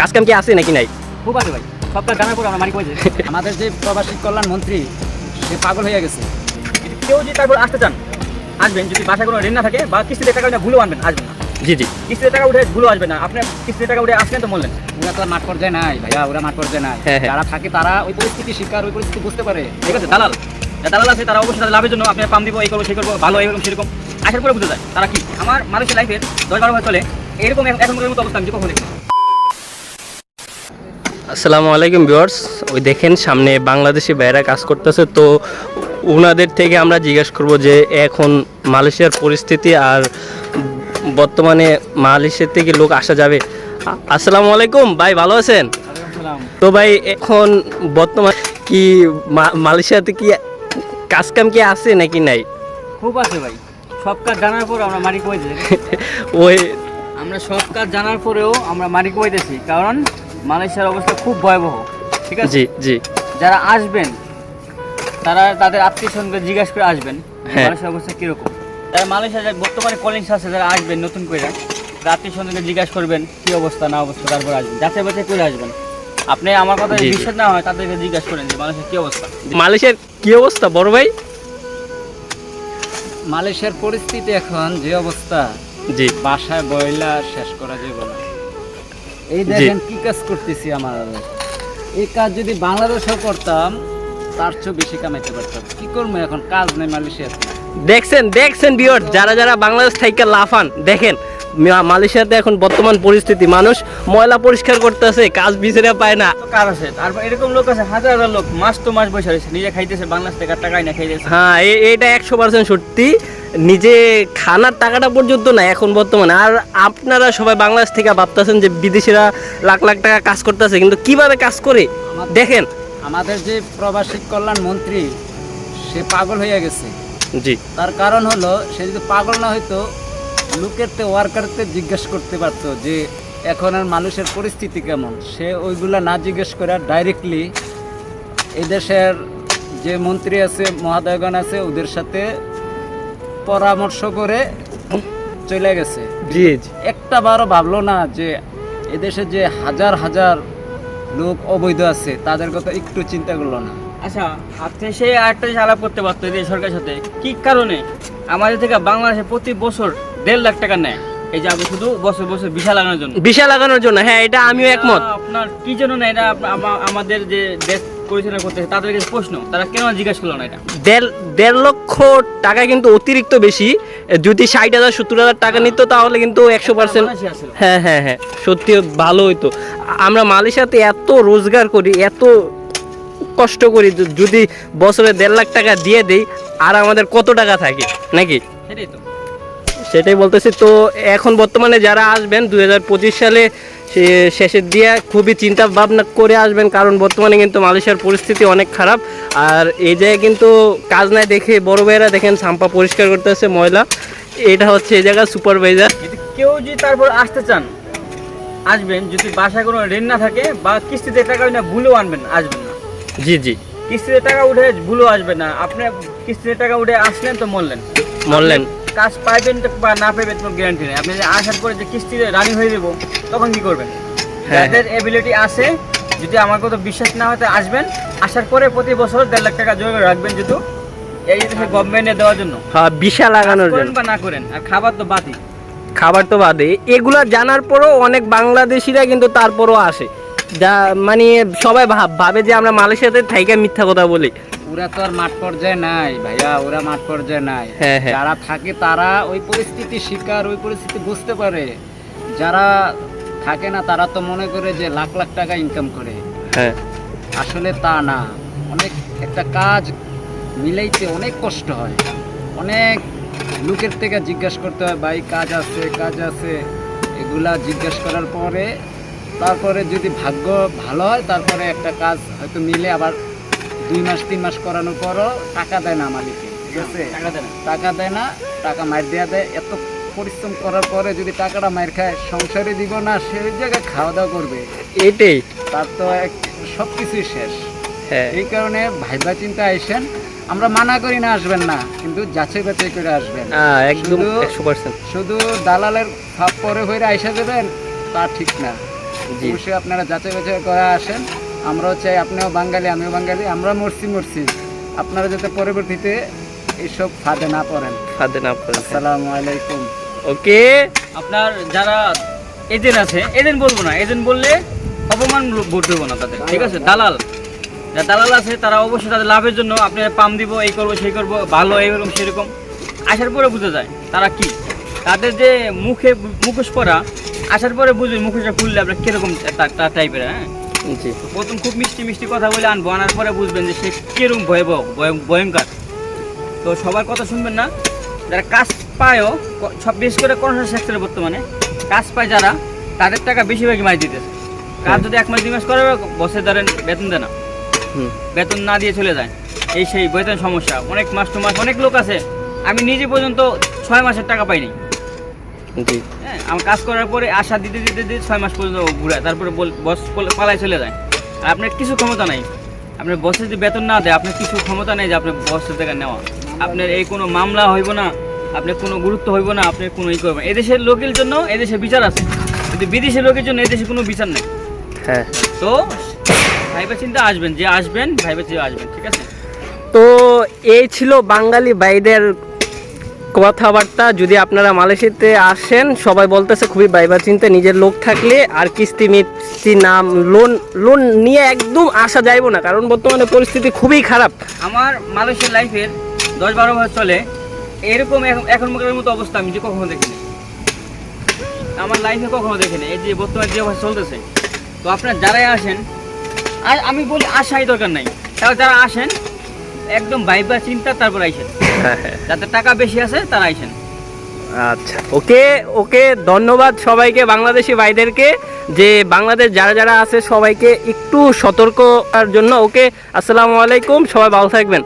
কাজ কাম কি আছে নাকি নাই? খুব আছে ভাই সব কাজ জানার পর আমরা মারি আমাদের যে প্রবাসী কল্যাণ মন্ত্রী সে পাগল হয়ে গেছে। কেউ যদি তারপর আসতে চান আসবেন। যদি বাসায় কোনো ঋণ না থাকে বা কিস্তিতে টাকা ভুলেও আনবেন আসবেন না। জি জি। কিস্তিতে টাকা উঠে ভুলেও আসবেন না। কিস্তিতে টাকা উঠে আসলেন তো বললেন। ওরা তো মাঠ পর্যায়ে নাই ভাইয়া ওরা মাঠ পর্যায়ে নাই। হ্যাঁ, হ্যাঁ। যারা থাকে তারা ওই পরিস্থিতি শিকার ওই পরিস্থিতি বুঝতে পারে। ঠিক আছে দালাল। দালাল আছে তারা অবশ্যই তাদের লাভের জন্য আপনি পাম দিব এই করব সেই করব ভালো এরকম সেরকম। আসার পরে বুঝে যায়। তারা কি? আমার মানুষের লাইফের দশ বারো বছর চলে এরকম এখন- মতো অবস্থা আমি কখনো দেখিনি। আসসালামু আলাইকুম ভিউয়ার্স। ওই দেখেন সামনে বাংলাদেশি ভাইয়েরা কাজ করতেছে। তো ওনাদের থেকে আমরা জিজ্ঞেস করব যে এখন মালয়েশিয়ার পরিস্থিতি আর বর্তমানে মালয়েশিয়ার থেকে লোক আসা যাবে। আসসালামু আলাইকুম ভাই ভালো আছেন? তো ভাই এখন বর্তমান কি মালয়েশিয়াতে কি কাজ কাম কি আছে নাকি নাই? খুব আছে ভাই। সব কাজ জানার পর আমরা মারি কইছে ওই আমরা সব কাজ জানার পরেও আমরা মারি কইতেছি কারণ মালয়েশিয়ার অবস্থা খুব ভয়াবহ ঠিক আছে? জি জি। যারা আসবেন তারা তাদের আত্মীয় স্বজনকে জিজ্ঞাসা করে আসবেন হ্যাঁ। মালয়েশিয়ার অবস্থা কীরকম? যারা মালয়েশিয়া বর্তমানে কলিংস আছে যারা আসবেন নতুন করে আত্মীয় স্বজনকে জিজ্ঞাসা করবেন কি অবস্থা না অবস্থা তারপর আসবেন। যাচাই বাছাই করে আসবেন। আপনি আমার কথা। বিশ্বাস না হয় তাদেরকে জিজ্ঞাসা করেন যে মালয়েশিয়ার কি অবস্থা। মালয়েশিয়ার কি অবস্থা বড় ভাই? মালয়েশিয়ার পরিস্থিতি এখন যে অবস্থা জি। বাসায় বয়লা শেষ করা যাবে না। এই দেখেন কি কাজ করতেছি আমার। এই কাজ যদি বাংলাদেশেও করতাম তার চেয়ে বেশি কামাইতে পারতাম। কি করব এখন? কাজ নেই মালয়েশিয়াতে দেখছেন দেখছেন বিয়র যারা যারা বাংলাদেশ থেকে লাফান দেখেন। মালয়েশিয়াতে এখন বর্তমান পরিস্থিতি। মানুষ ময়লা পরিষ্কার করতেছে কাজ বিচারে পায় না। কার আছে? তারপর এরকম লোক আছে হাজার হাজার লোক মাস তো মাস বসে রয়েছে নিজে খাইতেছে বাংলাদেশ থেকে টাকাই না খাইতেছে। হ্যাঁ এটা একশো পার্সেন্ট সত্যি। নিজে খানার টাকাটা পর্যন্ত না এখন বর্তমানে। আর আপনারা সবাই বাংলাদেশ থেকে ভাবতেছেন যে বিদেশিরা লাখ লাখ টাকা কাজ করতেছে কিন্তু কীভাবে কাজ করে? দেখেন। আমাদের যে প্রবাসী কল্যাণ মন্ত্রী সে পাগল হয়ে গেছে। জি। তার কারণ হলো সে যদি পাগল না হইতো লোকেরতে ওয়ার্কারতে জিজ্ঞেস করতে পারতো যে এখন আর মানুষের পরিস্থিতি কেমন? সে ওইগুলা না জিজ্ঞেস করে ডাইরেক্টলি এই দেশের যে মন্ত্রী আছে মহাদয়গণ আছে ওদের সাথে পরামর্শ করে চলে গেছে। জি একটা বারও ভাবলো না যে এদেশে যে হাজার হাজার লোক অবৈধ আছে তাদের কথা একটু চিন্তা করল না। আচ্ছা আপনি সে আরেকটা আলাপ করতে পারতো সরকারের সাথে। কি কারণে? আমাদের থেকে বাংলাদেশে প্রতি বছর দেড় লাখ টাকা নেয়। এই যে আপনি শুধু বছর বছর বিশা লাগানোর জন্য। বিশা লাগানোর জন্য হ্যাঁ এটা আমিও একমত। আপনার কি জন্য না? এটা আমাদের যে দেশ পরিচালনা করতেছে তাদের কাছে প্রশ্ন তারা কেন জিজ্ঞেস করল না এটা? দেড় দেড় লক্ষ টাকা কিন্তু অতিরিক্ত বেশি। যদি ষাট হাজার সত্তর হাজার টাকা নিত তাহলে কিন্তু একশো পার্সেন্ট হ্যাঁ হ্যাঁ হ্যাঁ সত্যি ভালো হইতো। আমরা মালয়েশিয়াতে এত রোজগার করি এত কষ্ট করি যদি বছরে দেড় লাখ টাকা দিয়ে দেই আর আমাদের কত টাকা থাকে নাকি? সেটাই তো। সেটাই বলতেছি তো এখন বর্তমানে যারা আসবেন দুই হাজার পঁচিশ সালে সে- শেষের দিয়ে খুবই চিন্তা ভাবনা করে আসবেন কারণ বর্তমানে কিন্তু মালয়েশিয়ার পরিস্থিতি অনেক খারাপ। আর এই জায়গায় কিন্তু কাজ নাই দেখে বড় ভাইয়েরা দেখেন সাম্পা পরিষ্কার করতেছে ময়লা। এটা হচ্ছে এই জায়গার সুপারভাইজার কেউ যদি তারপর আসতে চান আসবেন। যদি বাসায় কোনো ঋণ না থাকে বা কিস্তিতে টাকা না ভুলেও আনবেন আসবেন। জি জি। কিস্তিতে টাকা উঠে ভুলেও আসবে না। আপনি কিস্তিতে টাকা উঠে আসলেন তো মরলেন। মরলেন। কাজ পাইবেন তো বা না পাইবেন কোনো গ্যারান্টি নেই। আপনি আসার পরে যে কিস্তিতে রানিং হয়ে দেবো তখন কি করবেন? হ্যাঁ, যাদের এবিলিটি আছে যদি আমার কথা বিশ্বাস না হয় তো আসবেন আসার পরে প্রতি বছর দেড় লাখ টাকা জোগাড় রাখবেন যেহেতু এই গভর্নমেন্টে দেওয়ার জন্য। হ্যাঁ বিশা লাগানোর জন্য। বা না করেন আর খাবার তো বাদই। খাবার তো বাদে। এগুলা জানার পরও অনেক বাংলাদেশিরা কিন্তু তারপরও আসে। যা মানে সবাই ভাব যে আমরা মালয়েশিয়াতে থাইকা মিথ্যা কথা বলি। ওরা তো আর মাঠ পর্যায়ে নাই ভাইয়া ওরা মাঠ পর্যায়ে নাই। হ্যাঁ, হ্যাঁ। যারা থাকে তারা ওই পরিস্থিতি শিকার ওই পরিস্থিতি বুঝতে পারে। যারা থাকে না তারা তো মনে করে যে লাখ লাখ টাকা ইনকাম করে। হ্যাঁ। আসলে তা না। অনেক একটা কাজ মিলাইতে অনেক কষ্ট হয়। অনেক লোকের থেকে জিজ্ঞাসা করতে হয় ভাই কাজ আছে কাজ আছে। এগুলা জিজ্ঞাসা করার পরে তারপরে যদি ভাগ্য ভালো হয় তারপরে একটা কাজ হয়তো মিলে আবার দুই মাস তিন মাস করানোর পরও টাকা দেয় না মালিকে ঠিক আছে? টাকা দেয় না। টাকা মার দেওয়া দেয় এত পরিশ্রম করার পরে যদি টাকাটা মার খায় সংসারে দিব না সেই জায়গায় খাওয়া দাওয়া করবে। এটাই। তার তো এক সব কিছুই শেষ। হ্যাঁ। এই কারণে ভাইবা চিন্তা আইসেন আমরা মানা করি না আসবেন না কিন্তু যাচাই বাছাই করে আসবেন। হ্যাঁ, একদম শুধু- শুধু দালালের ভাব পরে হয়ে আইসা দেবেন তা ঠিক না। অবশ্যই আপনারা যাচাই বাছাই করে আসেন। আমরাও চাই আপনিও বাঙালি আমিও বাঙালি আমরা মরছি মরছি। আপনারা যাতে পরবর্তীতে এইসব ফাঁদে না পড়েন। ফাদে না পড়ে। আসসালামু আলাইকুম। ওকে। আপনার যারা এজেন্ট আছে এজেন্ট বলব না এজেন্ট বললে অপমান বোধ করব না তাদের ঠিক আছে? দালাল যারা দালাল আছে তারা অবশ্যই তাদের লাভের জন্য আপনি পাম দিব এই করব সেই করব ভালো এইরকম সেরকম। আসার পরে বুঝে যায় তারা কি। তাদের যে মুখে মুখোশ পরা আসার পরে বুঝবেন মুখোশটা খুললে আপনার কীরকম টাইপের হ্যাঁ? জি। প্রথম খুব মিষ্টি মিষ্টি কথা বলে আনব আনার পরে বুঝবেন যে সে কীরকম ভয়াবহ ভয়- ভয়ঙ্কর। তো সবার কথা শুনবেন না। যারা কাজ পায়ও সব বিশেষ করে কনস্ট্রাকশন সেক্টরে বর্তমানে কাজ পায় যারা তাদের টাকা বেশিরভাগই মারি দিতেছে। কাজ যদি এক মাস দুই মাস করে বসে ধরেন বেতন দেয় না। বেতন না দিয়ে চলে যায়। এই সেই বেতন সমস্যা। অনেক মাস টু মাস অনেক লোক আছে। আমি নিজে পর্যন্ত ছয় মাসের টাকা পাইনি। হ্যাঁ আমার কাজ করার পরে আশা দিতে দিতে দিতে ছয় মাস পর্যন্ত ঘুরায়। তারপরে বস পালায় চলে যায়। আর আপনার কিছু ক্ষমতা নাই। আপনার বসে যদি বেতন না দেয় আপনার কিছু ক্ষমতা নেই যে আপনার বসের থেকে নেওয়া। আপনার এই কোনো মামলা হইব না আপনার কোনো গুরুত্ব হইব না আপনি কোনো ই করবেন এদেশের লোকের জন্য এদেশে বিচার আছে। কিন্তু বিদেশের লোকের জন্য এদেশে কোনো বিচার নেই। হ্যাঁ। তো ভাইবা চিন্তা আসবেন যে আসবেন ভাইবা চিন্তা আসবেন ঠিক আছে? তো এই ছিল বাঙালি ভাইদের কথাবার্তা, যদি আপনারা মালয়েশিয়াতে আসেন, সবাই বলতেছে খুবই বাইবা চিন্তা নিজের লোক থাকলে আর কিস্তি মিস্তি নাম, লোন লোন নিয়ে একদম আসা যাইব না, কারণ বর্তমানে পরিস্থিতি খুবই খারাপ। আমার মালয়েশিয়ার লাইফের দশ বারো বছর চলে, এরকম এখন এখন মতো অবস্থা আমি যে কখনো দেখিনি। আমার লাইফে কখনো দেখিনি, এই যে বর্তমানে যে চলতেছে। তো আপনার যারাই আসেন, আর আমি বলি আসাই দরকার নাই। তাও যারা আসেন, একদম ভাইবা চিন্তা তারপর আইসেন। যাদের টাকা বেশি আছে, তারা আইসেন। আচ্ছা ওকে ওকে, ধন্যবাদ সবাইকে, বাংলাদেশি ভাইদেরকে, যে বাংলাদেশ যারা যারা আছে সবাইকে একটু সতর্কতার জন্য। ওকে, আসসালামু আলাইকুম, সবাই ভালো থাকবেন।